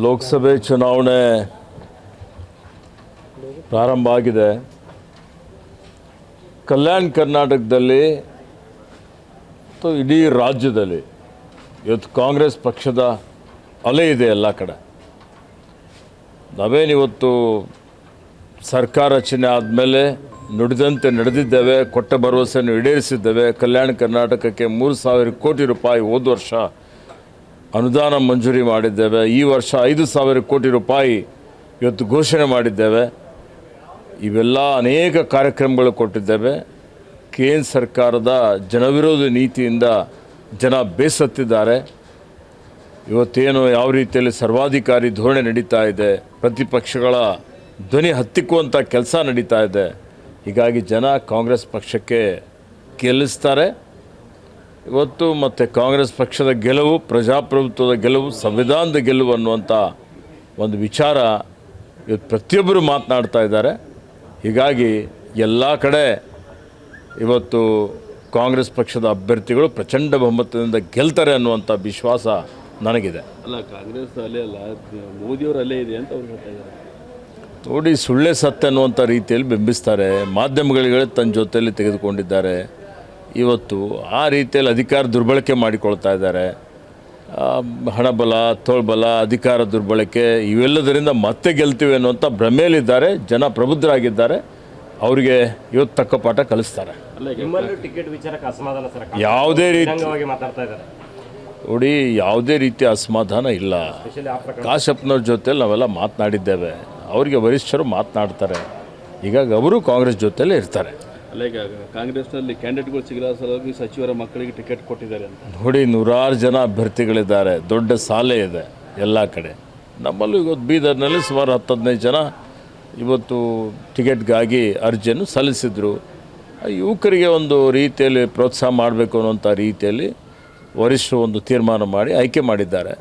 ಲೋಕಸಭೆ ಚುನಾವಣೆ ಪ್ರಾರಂಭ ಆಗಿದೆ. ಕಲ್ಯಾಣ ಕರ್ನಾಟಕದಲ್ಲಿ ಮತ್ತು ಇಡೀ ರಾಜ್ಯದಲ್ಲಿ ಇವತ್ತು ಕಾಂಗ್ರೆಸ್ ಪಕ್ಷದ ಅಲೆ ಇದೆ ಎಲ್ಲ ಕಡೆ. ನಾವೇನಿವತ್ತು ಸರ್ಕಾರ ರಚನೆ ಆದಮೇಲೆ ನುಡಿದಂತೆ ನಡೆದಿದ್ದೇವೆ, ಕೊಟ್ಟ ಭರವಸೆಯನ್ನು ಈಡೇರಿಸಿದ್ದೇವೆ, ಕಲ್ಯಾಣ ಕರ್ನಾಟಕಕ್ಕೆ ಮೂರು ಸಾವಿರ ಕೋಟಿ ರೂಪಾಯಿ ಹೋದ ವರ್ಷ ಅನುದಾನ ಮಂಜೂರಿ ಮಾಡಿದ್ದೇವೆ. ಈ ವರ್ಷ ಐದು ಸಾವಿರ ಕೋಟಿ ರೂಪಾಯಿ ಇವತ್ತು ಘೋಷಣೆ ಮಾಡಿದ್ದೇವೆ. ಇವೆಲ್ಲ ಅನೇಕ ಕಾರ್ಯಕ್ರಮಗಳು ಕೊಟ್ಟಿದ್ದೇವೆ. ಕೇಂದ್ರ ಸರ್ಕಾರದ ಜನವಿರೋಧಿ ನೀತಿಯಿಂದ ಜನ ಬೇಸತ್ತಿದ್ದಾರೆ. ಇವತ್ತೇನು ಯಾವ ರೀತಿಯಲ್ಲಿ ಸರ್ವಾಧಿಕಾರಿ ಧೋರಣೆ ನಡೀತಾ ಇದೆ. ಪ್ರತಿಪಕ್ಷಗಳ ಧ್ವನಿ ಹತ್ತಿಕ್ಕುವಂಥ ಕೆಲಸ ನಡೀತಾ ಇದೆ. ಹೀಗಾಗಿ ಜನ ಕಾಂಗ್ರೆಸ್ ಪಕ್ಷಕ್ಕೆ ಗೆಲ್ಲಿಸ್ತಾರೆ ಇವತ್ತು ಮತ್ತು ಕಾಂಗ್ರೆಸ್ ಪಕ್ಷದ ಗೆಲುವು ಪ್ರಜಾಪ್ರಭುತ್ವದ ಗೆಲುವು ಸಂವಿಧಾನದ ಗೆಲುವು ಅನ್ನುವಂಥ ಒಂದು ವಿಚಾರ ಇವತ್ತು ಪ್ರತಿಯೊಬ್ಬರು ಮಾತನಾಡ್ತಾ ಇದ್ದಾರೆ. ಹೀಗಾಗಿ ಎಲ್ಲ ಕಡೆ ಇವತ್ತು ಕಾಂಗ್ರೆಸ್ ಪಕ್ಷದ ಅಭ್ಯರ್ಥಿಗಳು ಪ್ರಚಂಡ ಬಹುಮತದಿಂದ ಗೆಲ್ತಾರೆ ಅನ್ನುವಂಥ ವಿಶ್ವಾಸ ನನಗಿದೆ. ಅಲ್ಲ ಕಾಂಗ್ರೆಸ್ ಅಲ್ಲೇ ಅಲ್ಲ ಮೋದಿಯವರು ಅಲ್ಲೇ ಇದೆ ಅಂತ ಅವ್ರು ಹೇಳ್ತಾ ಇದ್ದಾರೆ. ನೋಡಿ ಸುಳ್ಳೆ ಸತ್ಯ ಅನ್ನುವಂಥ ರೀತಿಯಲ್ಲಿ ಬಿಂಬಿಸ್ತಾರೆ. ಮಾಧ್ಯಮಗಳಿಗೆ ತನ್ನ ಜೊತೆಯಲ್ಲಿ ತೆಗೆದುಕೊಂಡಿದ್ದಾರೆ. ಇವತ್ತು ಆ ರೀತಿಯಲ್ಲಿ ಅಧಿಕಾರ ದುರ್ಬಳಕೆ ಮಾಡಿಕೊಳ್ತಾ ಇದ್ದಾರೆ. ಹಣಬಲ ತೋಳ್ಬಲ ಅಧಿಕಾರ ದುರ್ಬಳಕೆ ಇವೆಲ್ಲದರಿಂದ ಮತ್ತೆ ಗೆಲ್ತೀವಿ ಅನ್ನುವಂಥ ಭ್ರಮೆಯಲ್ಲಿದ್ದಾರೆ ಜನ ಪ್ರಬುದ್ಧರಾಗಿದ್ದಾರೆ. ಅವರಿಗೆ ಇವತ್ತು ತಕ್ಕ ಪಾಠ ಕಲಿಸ್ತಾರೆ. ಯಾವುದೇ ರೀತಿ ಮಾತಾಡ್ತಾ ಇದ್ದಾರೆ. ನೋಡಿ ಯಾವುದೇ ರೀತಿಯ ಅಸಮಾಧಾನ ಇಲ್ಲ. ಕಾಶಪ್ಪನವ್ರ ಜೊತೆಲಿ ನಾವೆಲ್ಲ ಮಾತನಾಡಿದ್ದೇವೆ. ಅವರಿಗೆ ವರಿಷ್ಠರು ಮಾತನಾಡ್ತಾರೆ. ಹೀಗಾಗಿ ಅವರು ಕಾಂಗ್ರೆಸ್ ಜೊತೆಯಲ್ಲೇ ಇರ್ತಾರೆ. ಅಲ್ಲ ಕಾಂಗ್ರೆಸ್ನಲ್ಲಿ ಕ್ಯಾಂಡಿಡೇಟ್ಗಳು ಸಿಗದ ಸಲುವಾಗಿ ಸಚಿವರ ಮಕ್ಕಳಿಗೆ ಟಿಕೆಟ್ ಕೊಟ್ಟಿದ್ದಾರೆ ಅಂತ. ನೋಡಿ, ನೂರಾರು ಜನ ಅಭ್ಯರ್ಥಿಗಳಿದ್ದಾರೆ. ದೊಡ್ಡ ಸಾಲೆ ಇದೆ ಎಲ್ಲ ಕಡೆ. ನಮ್ಮಲ್ಲೂ ಇವತ್ತು ಬೀದರ್ನಲ್ಲಿ ಸುಮಾರು ಹತ್ತು ಹದಿನೈದು ಜನ ಇವತ್ತು ಟಿಕೆಟ್ಗಾಗಿ ಅರ್ಜಿಯನ್ನು ಸಲ್ಲಿಸಿದರು. ಯುವಕರಿಗೆ ಒಂದು ರೀತಿಯಲ್ಲಿ ಪ್ರೋತ್ಸಾಹ ಮಾಡಬೇಕು ಅನ್ನೋಂಥ ರೀತಿಯಲ್ಲಿ ವರಿಷ್ಠರು ಒಂದು ತೀರ್ಮಾನ ಮಾಡಿ ಆಯ್ಕೆ ಮಾಡಿದ್ದಾರೆ.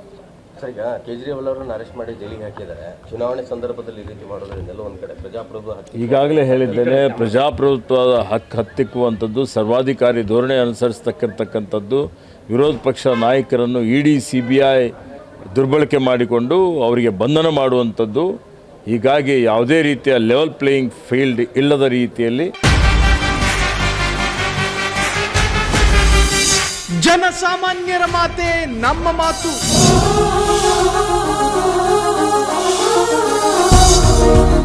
ಸರ್ ಈಗ ಕೇಜ್ರಿವಾಲ್ ಅವರನ್ನು ಅರೆಸ್ಟ್ ಮಾಡಿ ಜೈಲಿಗೆ ಹಾಕಿದ್ದಾರೆ. ಚುನಾವಣೆ ಸಂದರ್ಭದಲ್ಲಿ ಈ ರೀತಿ ಮಾಡೋದ್ರಿಂದ ಒಂದ್ ಕಡೆ ಪ್ರಜಾಪ್ರಭುತ್ವ ಈಗಾಗಲೇ ಹೇಳಿದ್ದೇನೆ ಪ್ರಜಾಪ್ರಭುತ್ವದ ಹಕ್ಕು ಹತ್ತಿಕ್ಕುವಂಥದ್ದು ಸರ್ವಾಧಿಕಾರಿ ಧೋರಣೆ ಅನುಸರಿಸ್ತಕ್ಕಂಥಕ್ಕಂಥದ್ದು ವಿರೋಧ ಪಕ್ಷ ನಾಯಕರನ್ನು E D C B I ದುರ್ಬಳಕೆ ಮಾಡಿಕೊಂಡು ಅವರಿಗೆ ಬಂಧನ ಮಾಡುವಂಥದ್ದು ಹೀಗಾಗಿ ಯಾವುದೇ ರೀತಿಯ ಲೆವೆಲ್ ಪ್ಲೇಯಿಂಗ್ ಫೀಲ್ಡ್ ಇಲ್ಲದ ರೀತಿಯಲ್ಲಿ ಜನಸಾಮಾನ್ಯರ ಮಾತೆ ನಮ್ಮ ಮಾತು.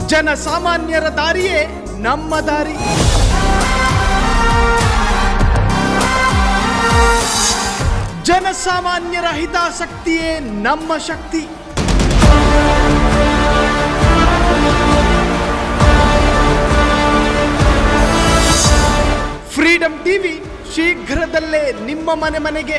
ಜನಸಾಮಾನ್ಯರ ದಾರಿಯೇ ನಮ್ಮ ದಾರಿ. ಜನಸಾಮಾನ್ಯರ ಹಿತಾಸಕ್ತಿಯೇ ನಮ್ಮ ಶಕ್ತಿ. ಫ್ರೀಡಂ ಟಿವಿ ಶೀಘ್ರದಲ್ಲೇ ನಿಮ್ಮ ಮನೆ ಮನೆಗೆ.